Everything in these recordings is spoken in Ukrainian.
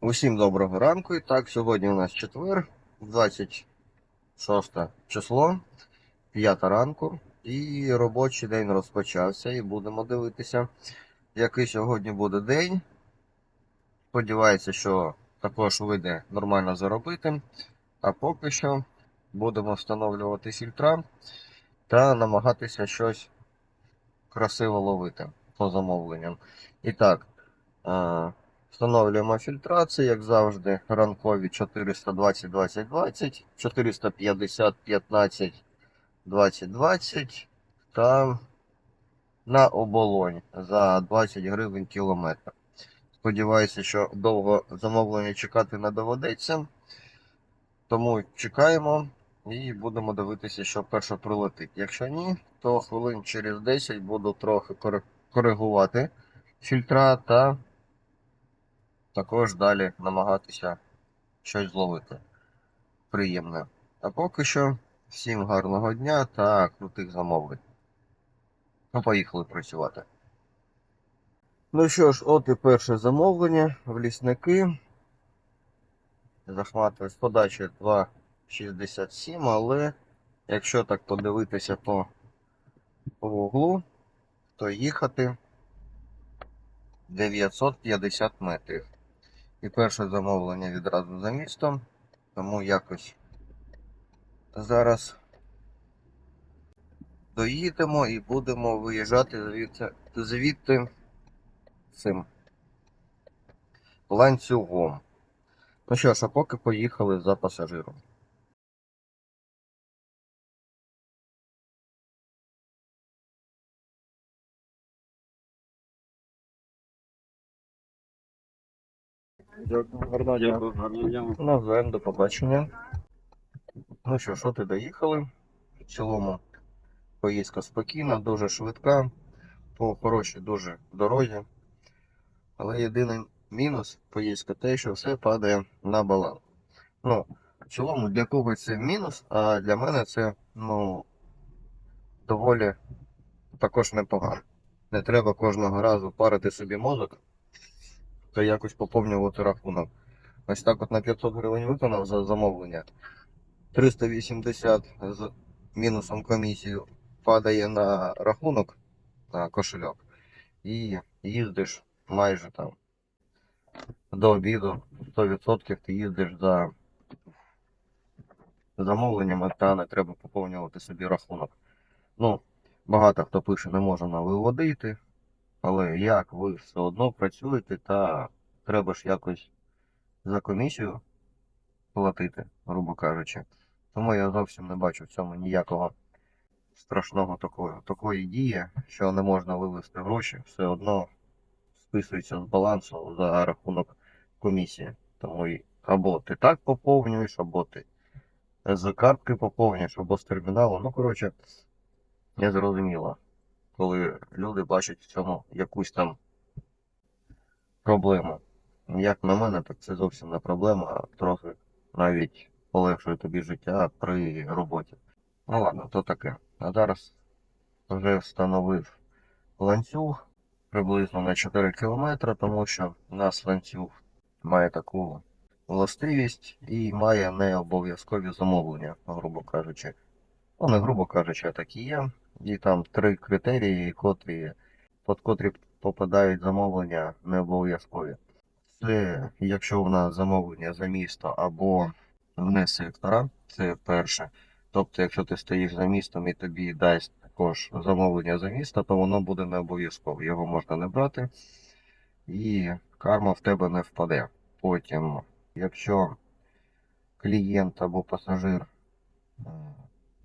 Усім доброго ранку. І так, сьогодні у нас четвер, 26 число, 5 ранку. І робочий день розпочався. І будемо дивитися, який сьогодні буде день. Сподіваюся, що також вийде нормально заробити. А поки що будемо встановлювати фільтра та намагатися щось красиво ловити по замовленням. І так. Встановлюємо фільтрацію, як завжди, ранкові 420 20 20, 450 15 20 20 та на оболонь за 20 гривень кілометр. Сподіваюся, що довго замовлення чекати не доведеться. Тому чекаємо і будемо дивитися, що перше прилетить. Якщо ні, то хвилин через 10 буду трохи коригувати фільтра та також далі намагатися щось зловити. Приємне. А поки що всім гарного дня та крутих замовлень. Ну, поїхали працювати. Ну що ж, от і перше замовлення в лісники. Захматує з подачі 2,67, але якщо так подивитися по, по вуглу, то їхати 950 метрів. І перше замовлення відразу за містом. Тому якось зараз доїдемо і будемо виїжджати звідси, звідти цим ланцюгом. Ну що ж, а поки поїхали за пасажиром. Дякую, гарного дня. Дякую, гарного дня. Навзаєм, до побачення. Ну що ж, от і доїхали. В цілому поїздка спокійна, дуже швидка, по хорошій дуже дорозі. Але єдиний мінус поїздка те, що все падає на баланс. Ну, в цілому для когось це мінус, а для мене це ну, доволі також непогано. Не треба кожного разу парити собі мозок та якось поповнювати рахунок. Ось так от на 500 гривень виконав за замовлення. 380 з мінусом комісію падає на рахунок на кошельок. І їздиш майже там до обіду 100% ти їздиш за замовленнями та не треба поповнювати собі рахунок. Ну, багато хто пише, не можна виводити, але як ви все одно працюєте та треба ж якось за комісію платити, грубо кажучи. Тому я зовсім не бачу в цьому ніякого страшного такої, такої дії, що не можна вивести гроші, все одно списується з балансу за рахунок комісії. Тому або ти так поповнюєш, або ти з картки поповнюєш, або з терміналу. Ну, коротше, не зрозуміло, коли люди бачать в цьому якусь там проблему. Як на мене, так це зовсім не проблема, а трохи навіть полегшує тобі життя при роботі. Ну ладно, то таке. А зараз вже встановив ланцюг приблизно на 4 км, тому що у нас ланцюг має таку властивість і має не обов'язкові замовлення, грубо кажучи. Ну, не грубо кажучи, а такі є. І там три критерії, котрі, під котрі попадають замовлення не обов'язкові. Це якщо в нас замовлення за місто або вне сектора, це перше. Тобто, якщо ти стоїш за містом і тобі дасть також замовлення за місто, то воно буде не обов'язково. Його можна не брати, і карма в тебе не впаде. Потім, якщо клієнт або пасажир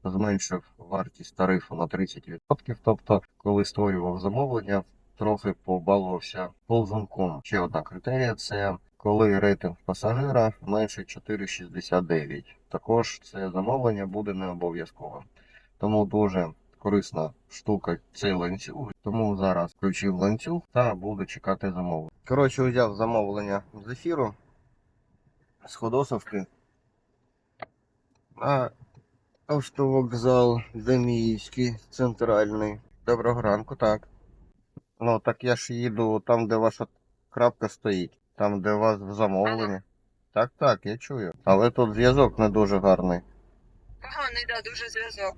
зменшив вартість тарифу на 30%, тобто, коли створював замовлення, трохи побалувався ползунком. Ще одна критерія це коли рейтинг пасажира менше 4,69. Також це замовлення буде не обов'язковим. Тому дуже корисна штука цей ланцюг. Тому зараз включив ланцюг та буду чекати замовлення. Коротше, взяв замовлення з ефіру з Ходосовки. Автовокзал Деміївський, центральний. Доброго ранку, так. Ну, так я ж їду там, де ваша крапка стоїть. Там, де у вас в замовленні. Так, так, я чую. Але тут зв'язок не дуже гарний. Поганий, да, дуже зв'язок.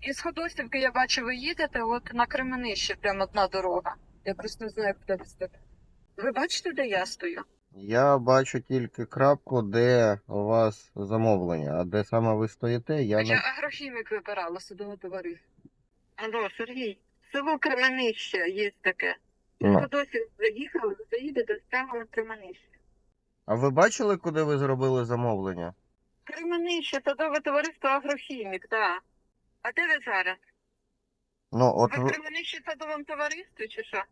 Із Ходосівки я бачу, ви їдете, от на Кременище прямо одна дорога. Я просто не знаю, куди ви стоїте. Ви бачите, де я стою? Я бачу тільки крапку, де у вас замовлення, а де саме ви стоїте, я Я не. агрохімік вибирала судове товариство. Алло, Сергій, село Кременище є таке. Ну. Ходосів заїхали, заїдете прямо на Кременище. А ви бачили, куди ви зробили замовлення? Кременище, садове товариство Агрохімік, так. А де ви зараз? Ну, от Ви в ви... Кременищі садовому товаристві чи що?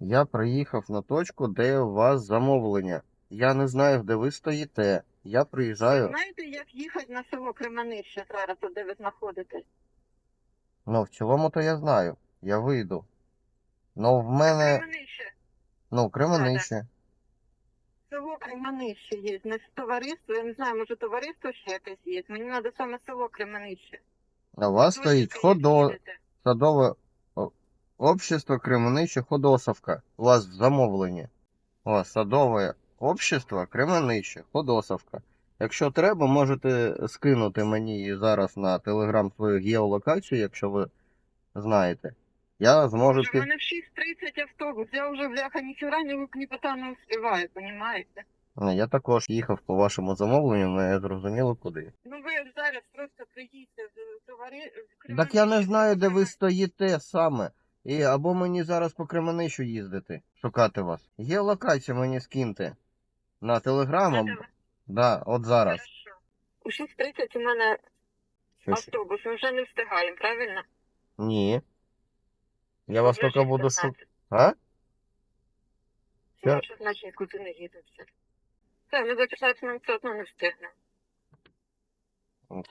Я приїхав на точку, де у вас замовлення. Я не знаю, де ви стоїте. Я приїжджаю. Знаєте, як їхати на село Кременище зараз, от де ви знаходитесь? Ну, в цілому то я знаю. Я вийду. Ну, в мене, Кременище. ну, Кременище. Село Кременище є. Не товариство, я не знаю, може товариство ще якесь є. Мені треба саме село Кременище. А у вас стоїть ходо... садове общество Кременище Ходосовка. У вас в замовленні. У вас садове общество Кременище Ходосовка. Якщо треба, можете скинути мені зараз на телеграм свою геолокацію, якщо ви знаєте. Я зможу під... мене в 6.30 автобус, я вже, бляха, ніхера не кліпота не успіваю, понімаєте? Я також їхав по вашому замовленню, але я зрозуміло куди. Ну ви зараз просто приїдьте в товариство. Так я не знаю, де ви стоїте саме. І або мені зараз по Кременищу їздити, шукати вас. Геолокацію мені скиньте. На телеграм. або- Да, от зараз. У 6.30 у мене Що автобус, ми вже не встигаємо, правильно? Ні. Я вас тільки буду шукати. А? Що? Що значить нікуди не їдемося. Все, ми за 15 минут все одно не встигнемо.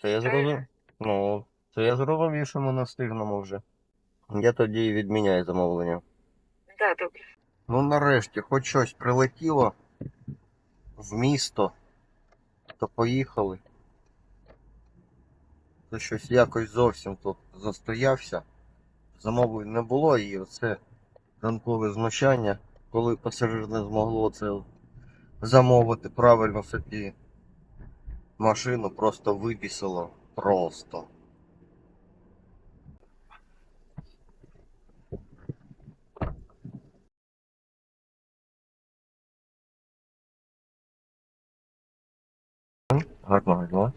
Це я зрозумів. Ну, це я зрозумів, що ми не встигнемо вже. Я тоді і відміняю замовлення. Так, добре. Ну нарешті, хоч щось прилетіло в місто, то поїхали. То щось якось зовсім тут застоявся. Замовлень не було і оце ранкове знущання, коли пасажир не змогло це замовити правильно собі машину, просто вибісило. Просто. Гарного дня.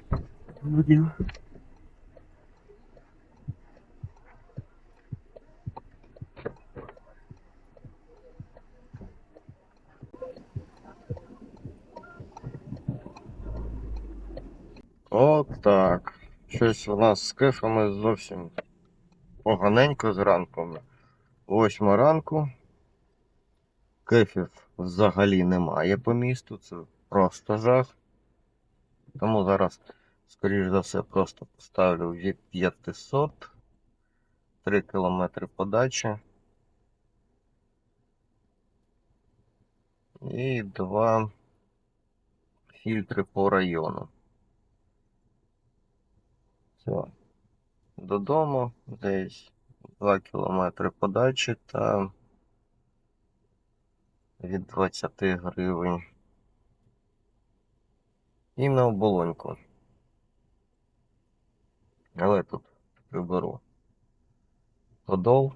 От так. Щось у нас з кефами зовсім поганенько зранку. Восьма ранку. Кефів взагалі немає по місту, це просто жах. Тому зараз, скоріш за все, просто поставлю v 500 3 км подачі. І два фільтри по району. Все. Додому десь 2 км подачі та від 20 гривень. І на оболоньку. Але тут приберу подол.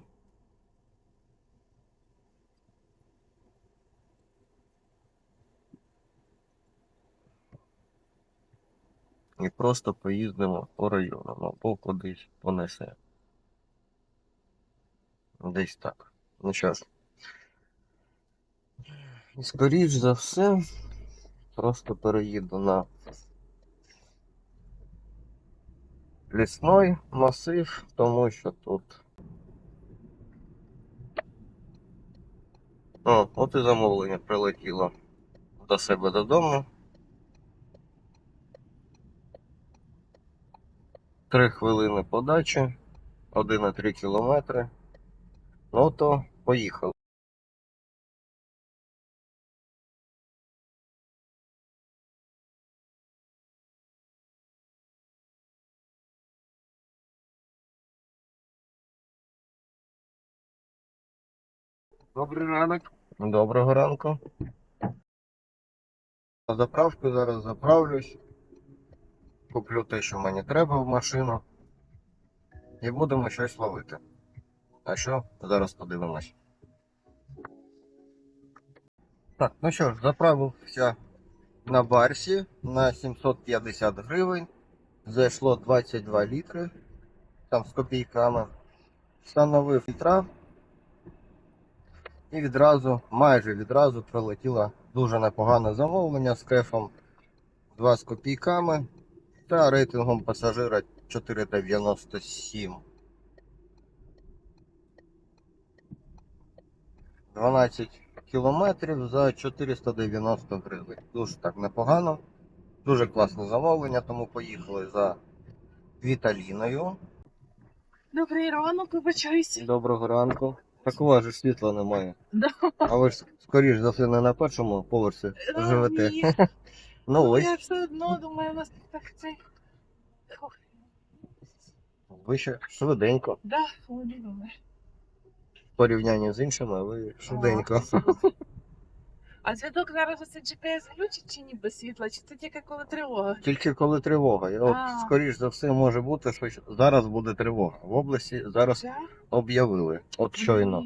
І просто поїздимо по району, ну, або кудись понесе. Десь так. Ну що ж. І скоріш за все, просто переїду на лісной масив, тому що тут. О, от і замовлення прилетіло до себе додому. Три хвилини подачі, 1,3 кілометри. Ну то поїхали. Добрий ранок. Доброго ранку. На заправку зараз заправлюсь. Куплю те, що мені треба в машину. І будемо щось ловити. А що? Зараз подивимось. Так, ну що ж, заправився на барсі на 750 гривень. Зайшло 22 літри. Там з копійками. Встановив фільтра. І відразу, майже відразу прилетіло дуже непогане замовлення з кефом 2 з копійками та рейтингом пасажира 4,97. 12 кілометрів за 490 гривень. Дуже так непогано. Дуже класне замовлення, тому поїхали за Віталіною. Добрий ранок, вибачаюся. Доброго ранку. Так у вас же світла немає. Да. А ви ж скоріш за все не на першому поверсі живете. Ні. Ну Ну, ось, я все одно думаю, у нас так цей. Ох, ви ще швиденько. Да, воно. В порівнянні з іншими, ви швиденько. А зв'язок зараз оце GPS глючить чи ні без світла, чи це тільки коли тривога? Тільки коли тривога. І от А. скоріш за все може бути, що зараз буде тривога. В області зараз Да? об'явили. От щойно.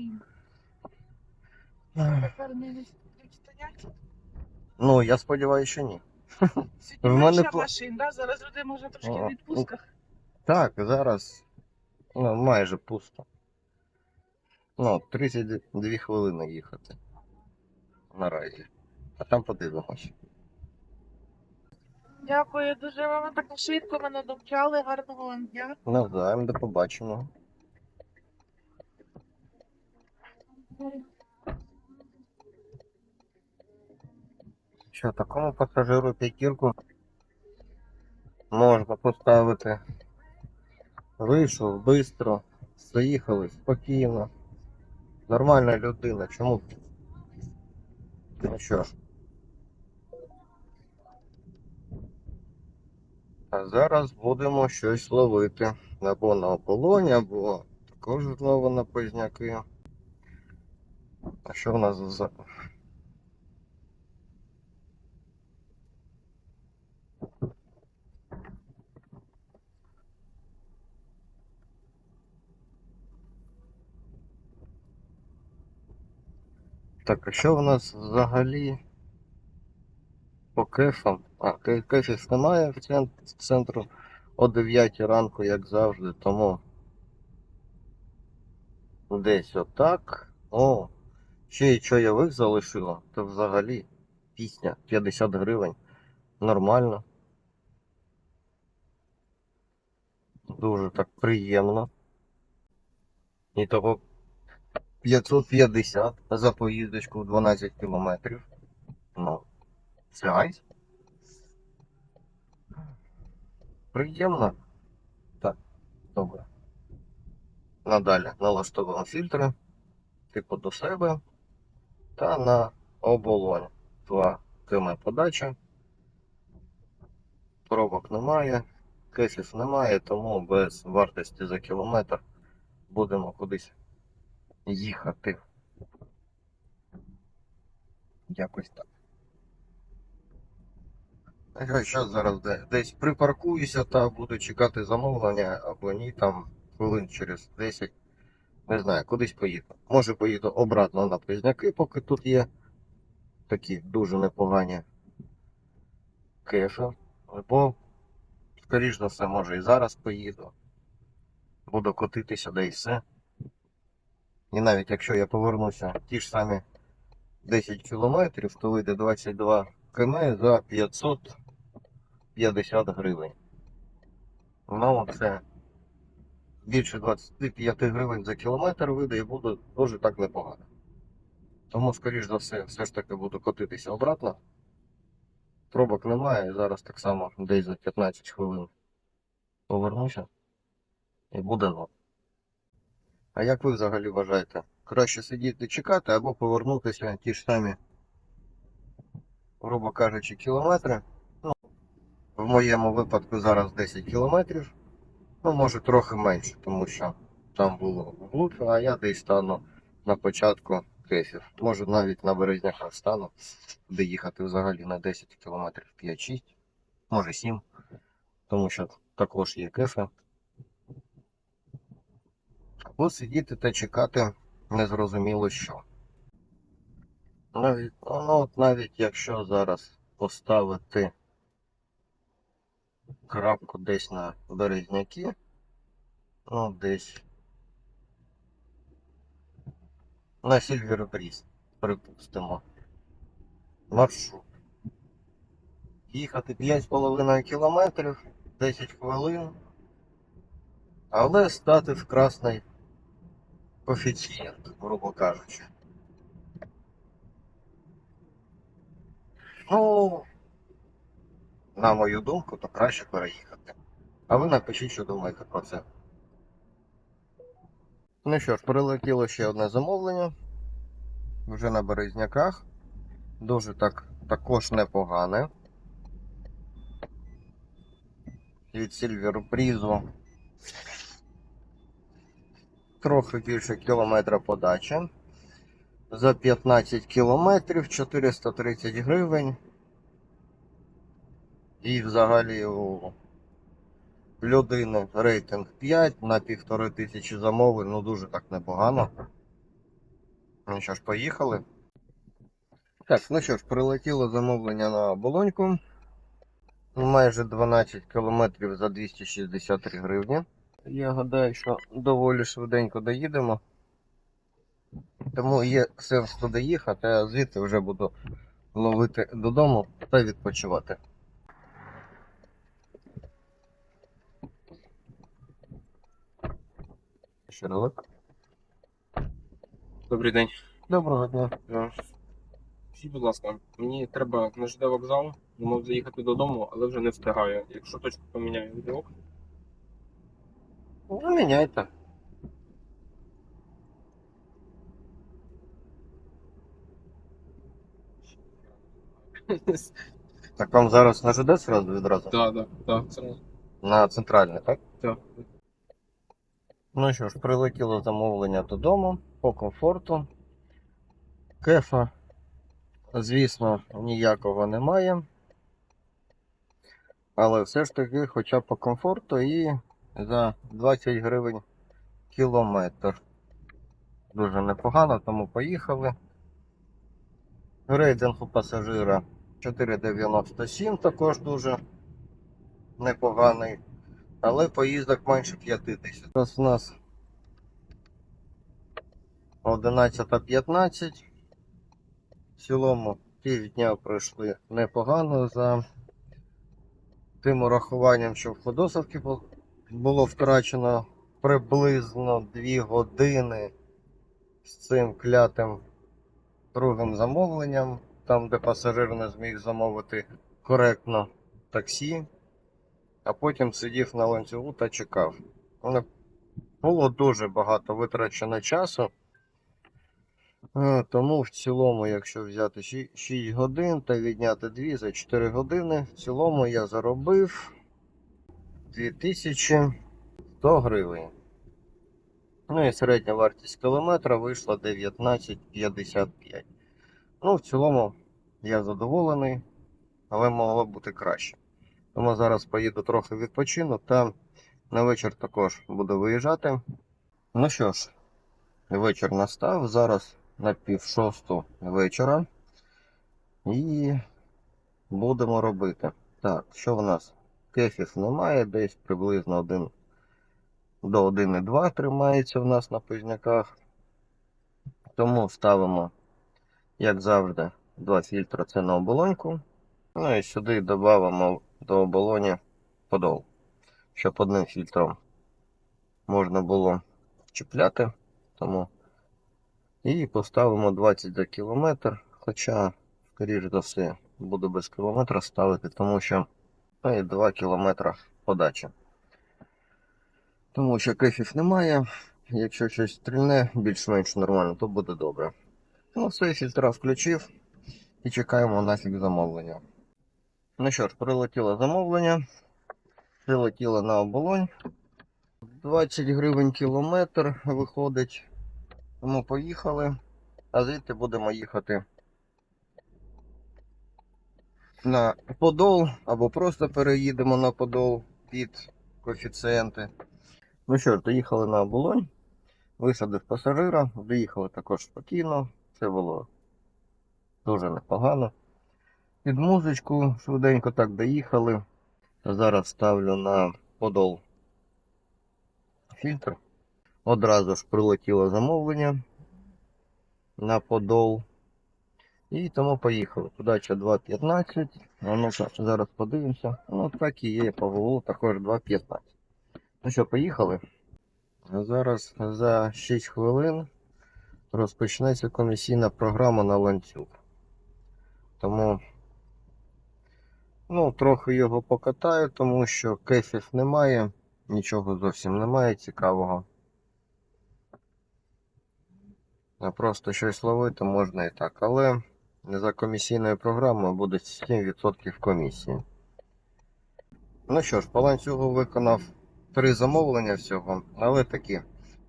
Тепер не. Ну, я сподіваюся, що ні. Сьогодні В мене менше пла- машин, да? зараз люди може трошки Ага. в відпустках. Так, зараз ну, майже пусто. Ну, 32 хвилини їхати. Наразі. А там подивимось. Дякую дуже вам так швидко мене домчали. Гарного вам дня. Навзаєм, до побачення. Що, такому пасажиру п'ятірку можна поставити. Вийшов швидко, заїхали спокійно. Нормальна людина, чому? Ну що ж. А зараз будемо щось ловити. Або на ополоні, або також знову на позняки. А що в нас за. Так, а що в нас взагалі по кефам? А, ке- кефів немає в центру о 9 ранку, як завжди, тому десь отак. О, ще й чайових залишило, то взагалі пісня 50 гривень. Нормально. Дуже так приємно. І того 550 за поїздочку 12 кілометрів. Ну, сягай. Приємно. Так, добре. Надалі налаштовуємо фільтри, типу до себе та на оболонь. Два км подача. Пробок немає, кесів немає, тому без вартості за кілометр будемо кудись їхати. Якось так. Я зараз зараз де- десь припаркуюся та буду чекати замовлення або ні, там хвилин через 10. Не знаю, кудись поїду. Може поїду обратно на Призняки, поки тут є такі дуже непогані кефи. Або, скоріш за все, може і зараз поїду. Буду котитися, де і все. І навіть якщо я повернуся ті ж самі 10 кілометрів, то вийде 22 км за 550 гривень. Ну, це більше 25 гривень за кілометр вийде і буде дуже так непогано. Тому, скоріш за все, все ж таки буду котитися обратно. Пробок немає, зараз так само десь за 15 хвилин повернуся і буде. А як ви взагалі вважаєте? Краще сидіти чекати або повернутися ті ж самі, грубо кажучи, кілометри. Ну, в моєму випадку зараз 10 кілометрів. Ну, може трохи менше, тому що там було глухо, а я десь стану на початку кефів. Може навіть на березняках стану, де їхати взагалі на 10 кілометрів 5-6, може 7. Тому що також є кефи. Або сидіти та чекати незрозуміло що. Навіть, ну, от навіть якщо зараз поставити крапку десь на березняки, ну десь на Сільвербріз, припустимо. Маршрут. Їхати 5,5 кілометрів, 10 хвилин, але стати в красний коефіцієнт, грубо кажучи. Ну, на мою думку, то краще переїхати. А ви напишіть, що думаєте про це. Ну що ж, прилетіло ще одне замовлення. Вже на березняках. Дуже так також непогане. Від Breeze. Трохи більше кілометра подачі. За 15 кілометрів 430 гривень. І взагалі у людини рейтинг 5 на півтори тисячі замовлень, ну дуже так непогано. Ну що ж, поїхали. Так, ну що ж, прилетіло замовлення на оболоньку. Майже 12 кілометрів за 263 гривні. Я гадаю, що доволі швиденько доїдемо. Тому є сенс туди їхати, а звідти вже буду ловити додому та відпочивати. Ще. Добрий день. Доброго дня. Е, Скажіть, будь ласка, мені треба на ЖД вокзал, думав заїхати додому, але вже не встигаю. Якщо точку поміняю відео, Ну, міняйте. Так вам зараз на ЖД сразу відразу? Так, так, так, зразу. На центральне, так? Так. Ну що ж, прилетіло замовлення додому по комфорту. Кефа, звісно, ніякого немає. Але все ж таки, хоча б по комфорту і за 20 гривень кілометр. Дуже непогано, тому поїхали. Рейтинг у пасажира 4,97 також дуже непоганий. Але поїздок менше 5 тисяч. Зараз у нас 11.15. В цілому півдня пройшли непогано за тим урахуванням, що в Ходосовці було втрачено приблизно 2 години з цим клятим другим замовленням, там де пасажир не зміг замовити коректно таксі а потім сидів на ланцюгу та чекав. Було дуже багато витрачено часу. Е, Тому в цілому, якщо взяти 6 годин та відняти 2 за 4 години, в цілому я заробив 2100 гривень. Ну і середня вартість кілометра вийшла 19,55. Ну, в цілому я задоволений, але могло бути краще. Тому зараз поїду трохи відпочину та на вечір також буду виїжджати. Ну що ж, вечір настав. Зараз на пів шосту вечора. І будемо робити. Так, що в нас? Кефів немає, десь приблизно 1 до 1,2 тримається в нас на пизняках. Тому ставимо, як завжди, два фільтри це на оболоньку. Ну і сюди додамо до оболоні подол, щоб одним фільтром можна було чіпляти. Тому і поставимо 20 за кілометр, хоча, скоріш за все, буду без кілометра ставити, тому що ну, і 2 кілометра подачі. Тому що кефів немає. Якщо щось стрільне більш-менш нормально, то буде добре. Ну, все, фільтра включив і чекаємо нафіг замовлення. Ну що ж, прилетіло замовлення. Прилетіло на оболонь. 20 гривень кілометр виходить. Тому поїхали. а звідти будемо їхати на Подол або просто переїдемо на Подол під коефіцієнти. Ну що ж, доїхали на оболонь, висадив пасажира, доїхали також спокійно, все було дуже непогано. Під музичку швиденько так доїхали. Зараз ставлю на Подол фільтр. Одразу ж прилетіло замовлення на Подол. І тому поїхали. Подача 2.15. Ну зараз подивимося. Ну так і є по ВУ також 2.15. Ну що, поїхали? Зараз за 6 хвилин розпочнеться комісійна програма на ланцюг. Тому ну, трохи його покатаю, тому що кефів немає, нічого зовсім немає цікавого. А просто щось ловити можна і так, але за комісійною програмою буде 7% комісії. Ну що ж, по ланцюгу виконав три замовлення всього, але такі.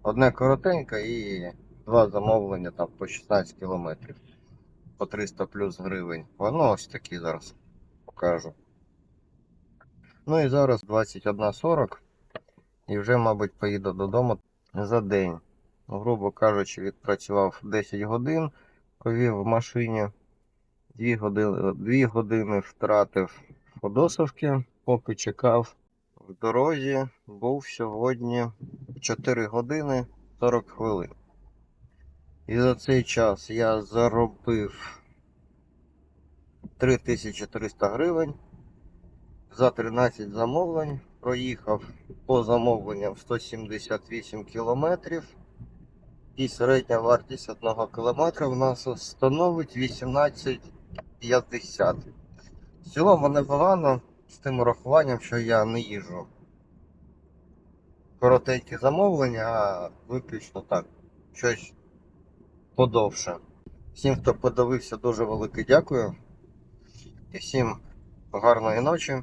Одне коротеньке і два замовлення там по 16 кілометрів. По 300 плюс гривень. Воно ось такі зараз покажу. Ну і зараз 21.40 і вже, мабуть, поїду додому за день. Грубо кажучи, відпрацював 10 годин, провів в машині. 2 години, 2 години втратив Ходосовки, поки чекав в дорозі, був сьогодні 4 години 40 хвилин. І за цей час я заробив 3300 гривень за 13 замовлень. Проїхав по замовленням 178 кілометрів. І середня вартість одного кілометра в нас становить 18,50. В цілому непогано з тим урахуванням, що я не їжджу. Коротенькі замовлення, а виключно так. Щось подовше. Всім, хто подивився, дуже велике дякую. І всім гарної ночі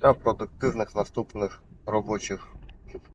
та продуктивних наступних робочих